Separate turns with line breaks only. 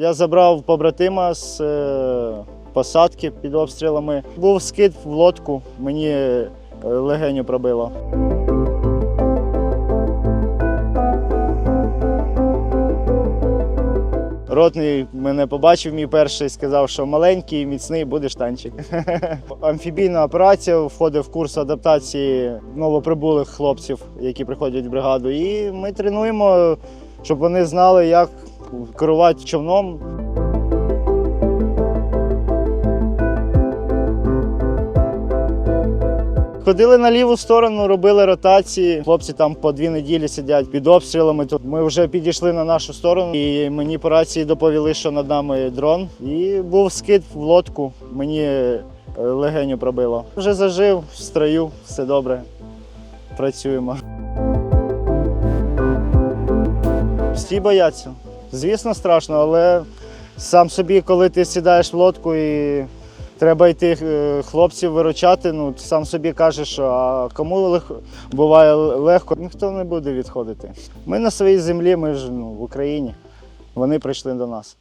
Я забрав побратима з е, посадки під обстрілами. Був скид в лодку, мені е, легеню пробило. Ротний мене побачив, мій перший сказав, що маленький, міцний будеш танчик. Амфібійна операція входить в курс адаптації новоприбулих хлопців, які приходять в бригаду. І ми тренуємо, щоб вони знали, як керувати човном. Ходили на ліву сторону, робили ротації. Хлопці там по дві неділі сидять під обстрілами. Тут ми вже підійшли на нашу сторону, і мені по рації доповіли, що над нами дрон. І був скид в лодку. Мені е, легеню пробило. Вже зажив в строю, все добре. Працюємо. Всі бояться. Звісно, страшно, але сам собі, коли ти сідаєш в лодку і треба йти е, хлопців виручати, ну сам собі кажеш, а кому буває легко, ніхто не буде відходити. Ми на своїй землі, ми ж ну, в Україні. Вони прийшли до нас.